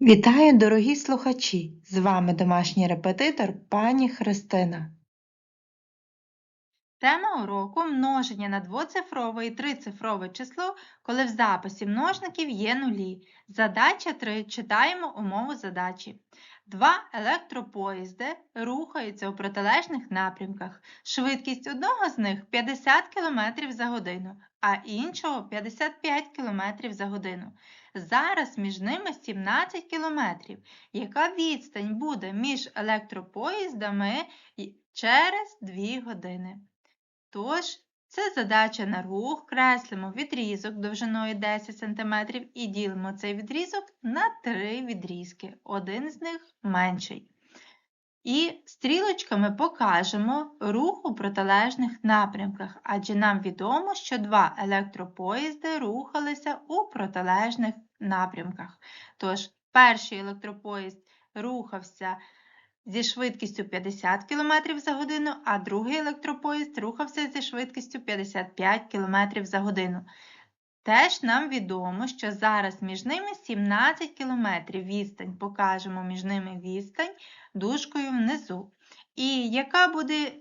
Вітаю, дорогі слухачі! З вами домашній репетитор пані Христина. Тема уроку множення на двоцифрове і трицифрове число, коли в записі множників є нулі. Задача 3. Читаємо умову задачі. Два електропоїзди рухаються у протилежних напрямках. Швидкість одного з них 50 км за годину, а іншого 55 км за годину. Зараз між ними 17 км. Яка відстань буде між електропоїздами через 2 години? Тож, це задача на рух, креслимо відрізок довжиною 10 см і ділимо цей відрізок на 3 відрізки. Один з них менший. І стрілочками покажемо рух у протилежних напрямках, адже нам відомо, що два електропоїзди рухалися у протилежних напрямках. Тож, перший електропоїзд рухався зі швидкістю 50 км за годину, а другий електропоїзд рухався зі швидкістю 55 км за годину. Теж нам відомо, що зараз між ними 17 км відстань. Покажемо між ними відстань дужкою внизу. І яка буде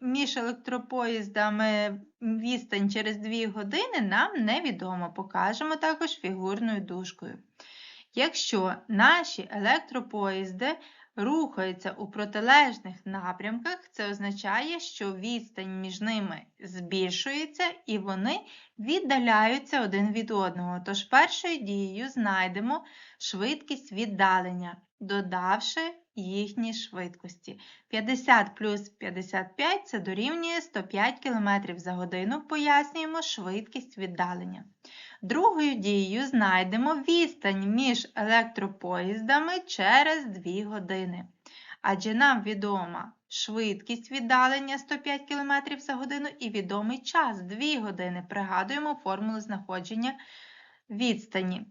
між електропоїздами відстань через 2 години, нам невідомо. Покажемо також фігурною дужкою. Якщо наші електропоїзди рухаються у протилежних напрямках, це означає, що відстань між ними збільшується і вони віддаляються один від одного. Тож першою дією знайдемо швидкість віддалення, додавши їхні швидкості. 50 плюс 55 це дорівнює 105 км за годину. Пояснюємо швидкість віддалення. Другою дією знайдемо відстань між електропоїздами через 2 години. Адже нам відома швидкість віддалення 105 км за годину і відомий час 2 години. Пригадуємо формулу знаходження відстані.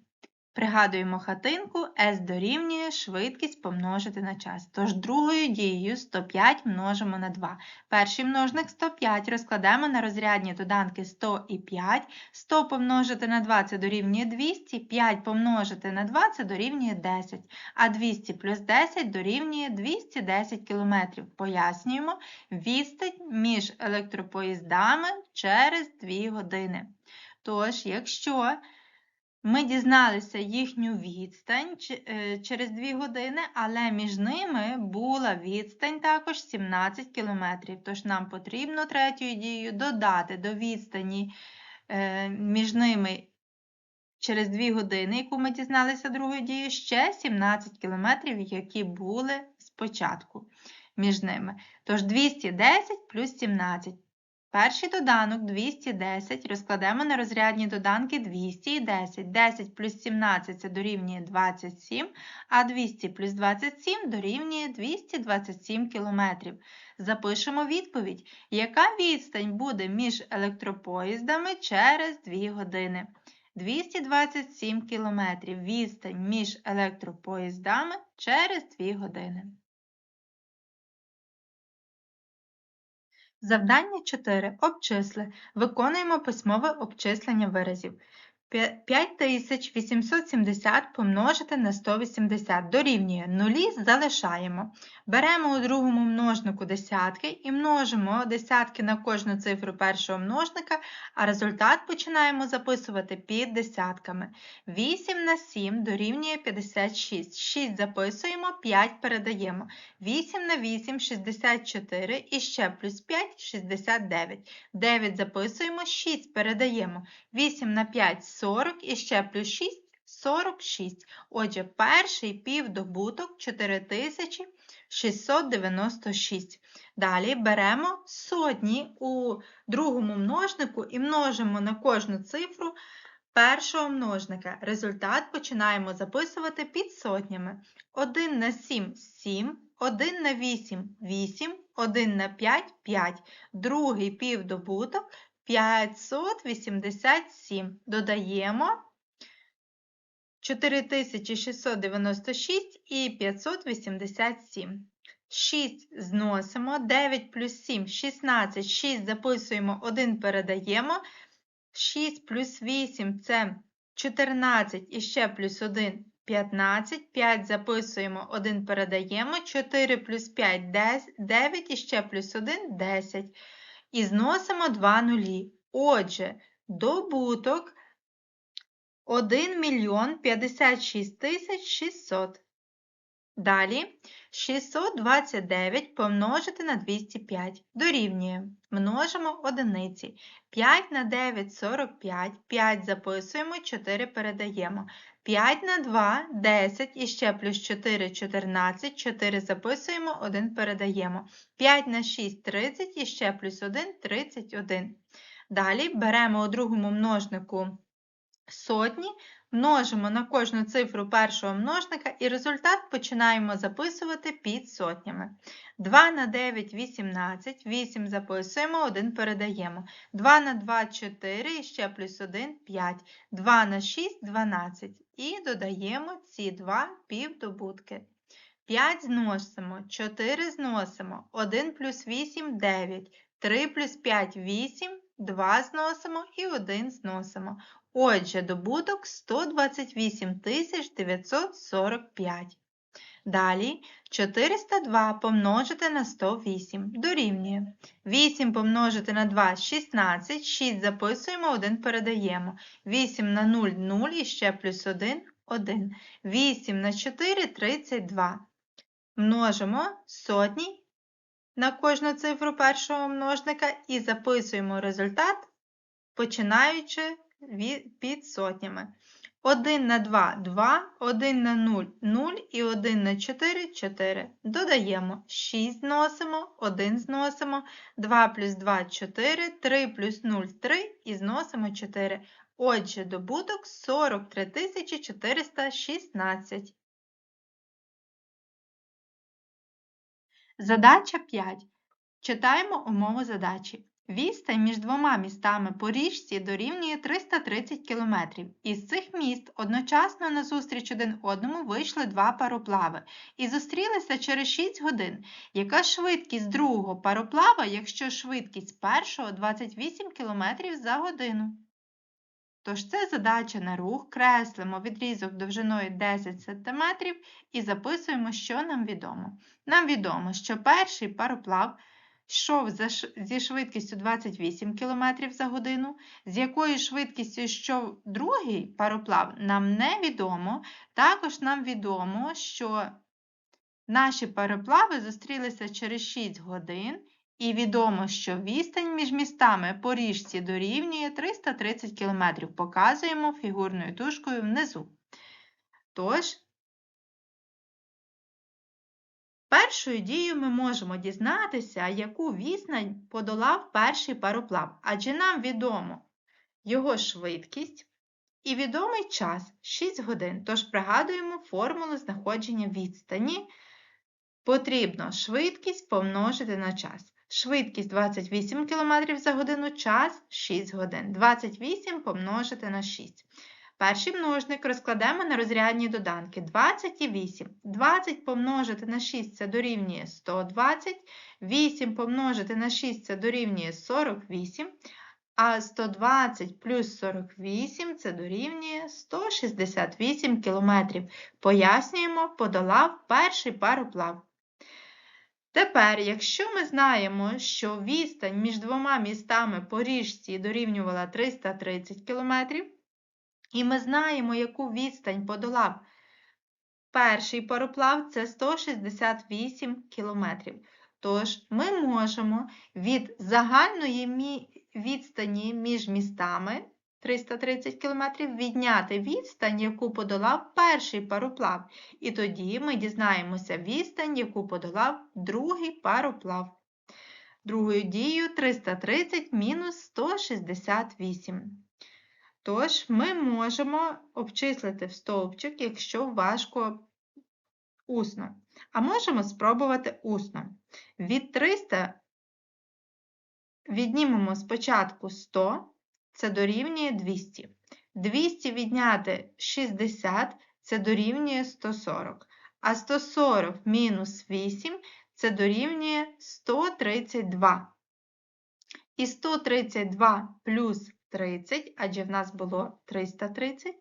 Пригадуємо хатинку, S дорівнює швидкість помножити на час. Тож другою дією 105 множимо на 2. Перший множник 105 розкладаємо на розрядні доданки 100 і 5. 100 помножити на 2 це дорівнює 200, 5 помножити на 2 це дорівнює 10, а 200 плюс 10 дорівнює 210 км. Пояснюємо відстань між електропоїздами через 2 години. Тож, якщо ми дізналися їхню відстань е, через 2 години, але між ними була відстань також 17 кілометрів. Тож нам потрібно третьою дією додати до відстані е, між ними через 2 години, яку ми дізналися другою дією, ще 17 кілометрів, які були спочатку між ними. Тож 210 плюс 17. Перший доданок 210 розкладемо на розрядні доданки 200 і 10. 10 плюс 17 це дорівнює 27, а 200 плюс 27 дорівнює 227 кілометрів. Запишемо відповідь, яка відстань буде між електропоїздами через 2 години. 227 кілометрів відстань між електропоїздами через 2 години. Завдання 4. Обчисли. Виконуємо письмове обчислення виразів. П'я- 5870 помножити на 180 дорівнює нулі залишаємо. Беремо у другому множнику десятки і множимо десятки на кожну цифру першого множника, а результат починаємо записувати під десятками. 8 на 7 дорівнює 56. 6 записуємо, 5 передаємо. 8 на 8 – 64 і ще плюс 5 – 69. 9 записуємо, 6 передаємо. 8 на 5 – 40 і ще плюс 6 – 46. Отже, перший півдобуток 4696. Далі беремо сотні у другому множнику і множимо на кожну цифру першого множника. Результат починаємо записувати під сотнями. 1 на 7 – 7, 1 на 8 – 8, 1 на 5 – 5. Другий півдобуток 587. Додаємо 4696 і 587. 6 зносимо, 9 плюс 7 – 16, 6 записуємо, 1 передаємо. 6 плюс 8 – це 14 і ще плюс 1 15, 5 записуємо, 1 передаємо, 4 плюс 5 – 9 і ще плюс 1 – 10. І зносимо два нулі. Отже, добуток 1 мільйон 56 тисяч 600. Далі 629 помножити на 205 дорівнює. Множимо одиниці. 5 на 9 – 45, 5 записуємо, 4 передаємо. 5 на 2 – 10 і ще плюс 4 – 14, 4 записуємо, 1 передаємо. 5 на 6 – 30 і ще плюс 1 – 31. Далі беремо у другому множнику сотні, множимо на кожну цифру першого множника і результат починаємо записувати під сотнями. 2 на 9 – 18, 8 записуємо, 1 передаємо. 2 на 2 – 4 і ще плюс 1 – 5. 2 на 6 – 12 і додаємо ці два півдобутки. 5 зносимо, 4 зносимо, 1 плюс 8 – 9, 3 плюс 5 – 8, 2 зносимо і 1 зносимо. Отже, добуток 128 945. Далі 402 помножити на 108 дорівнює. 8 помножити на 2 – 16, 6 записуємо, 1 передаємо. 8 на 0 – 0 і ще плюс 1 – 1. 8 на 4 – 32. Множимо сотні на кожну цифру першого множника і записуємо результат, починаючи під сотнями. 1 на 2 – 2, 1 на 0 – 0 і 1 на 4 – 4. Додаємо 6 зносимо, 1 зносимо, 2 плюс 2 – 4, 3 плюс 0 – 3 і зносимо 4. Отже, добуток 43 416. Задача 5. Читаємо умову задачі. Відстань між двома містами по річці дорівнює 330 км. Із цих міст одночасно назустріч один одному вийшли два пароплави і зустрілися через 6 годин. Яка швидкість другого пароплава, якщо швидкість першого 28 км за годину? Тож це задача на рух, креслимо відрізок довжиною 10 см і записуємо, що нам відомо. Нам відомо, що перший пароплав йшов зі швидкістю 28 км за годину, з якою швидкістю йшов другий пароплав, нам невідомо. Також нам відомо, що наші пароплави зустрілися через 6 годин, і відомо, що відстань між містами по річці дорівнює 330 км. Показуємо фігурною тушкою внизу. Тож, першою дією ми можемо дізнатися, яку відстань подолав перший пароплав, адже нам відомо його швидкість і відомий час 6 годин. Тож пригадуємо формулу знаходження відстані. Потрібно швидкість помножити на час. Швидкість 28 км за годину, час 6 годин. 28 помножити на 6. Перший множник розкладемо на розрядні доданки. 20 і 8. 20 помножити на 6 це дорівнює 120. 8 помножити на 6 це дорівнює 48. А 120 плюс 48 це дорівнює 168 км. Пояснюємо, подолав перший пароплав. Тепер, якщо ми знаємо, що відстань між двома містами по річці дорівнювала 330 км, і ми знаємо, яку відстань подолав перший пароплав, це 168 км. Тож ми можемо від загальної відстані між містами 330 км відняти відстань, яку подолав перший пароплав. І тоді ми дізнаємося відстань, яку подолав другий пароплав. Другою дією 330 мінус 168. Тож ми можемо обчислити в стовпчик, якщо важко усно. А можемо спробувати усно. Від 300 віднімемо спочатку 100, це дорівнює 200. 200 відняти 60 це дорівнює 140. А 140 мінус 8 це дорівнює 132. І 132 плюс 30, адже в нас було 330,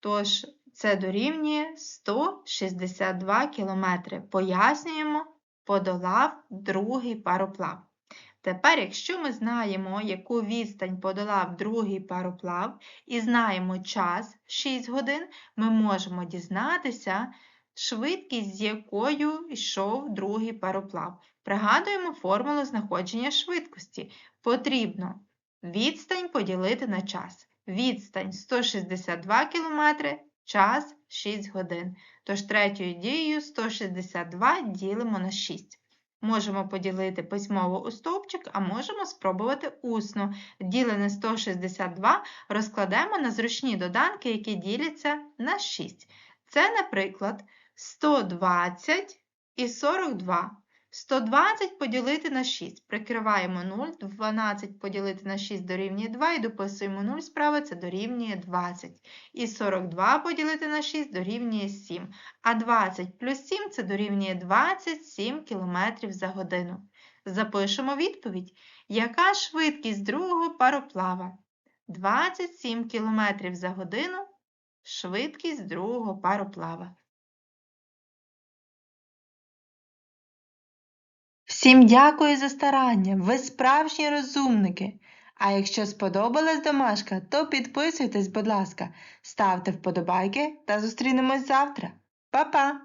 тож Це дорівнює 162 кілометри. Пояснюємо, подолав другий пароплав. Тепер, якщо ми знаємо, яку відстань подолав другий пароплав, і знаємо час 6 годин, ми можемо дізнатися швидкість, з якою йшов другий пароплав. Пригадуємо формулу знаходження швидкості. Потрібно відстань поділити на час. Відстань 162 км, час 6 годин. Тож третьою дією 162 ділимо на 6. Можемо поділити письмово у стовпчик, а можемо спробувати усно. Ділене 162 розкладемо на зручні доданки, які діляться на 6. Це, наприклад, 120 і 42. 120 поділити на 6. Прикриваємо 0, 12 поділити на 6 дорівнює 2 і дописуємо 0 справа, це дорівнює 20. І 42 поділити на 6 дорівнює 7. А 20 плюс 7 це дорівнює 27 км за годину. Запишемо відповідь. Яка швидкість другого пароплава? 27 км за годину – швидкість другого пароплава. Всім дякую за старання, ви справжні розумники. А якщо сподобалась домашка, то підписуйтесь, будь ласка, ставте вподобайки та зустрінемось завтра. Па-па!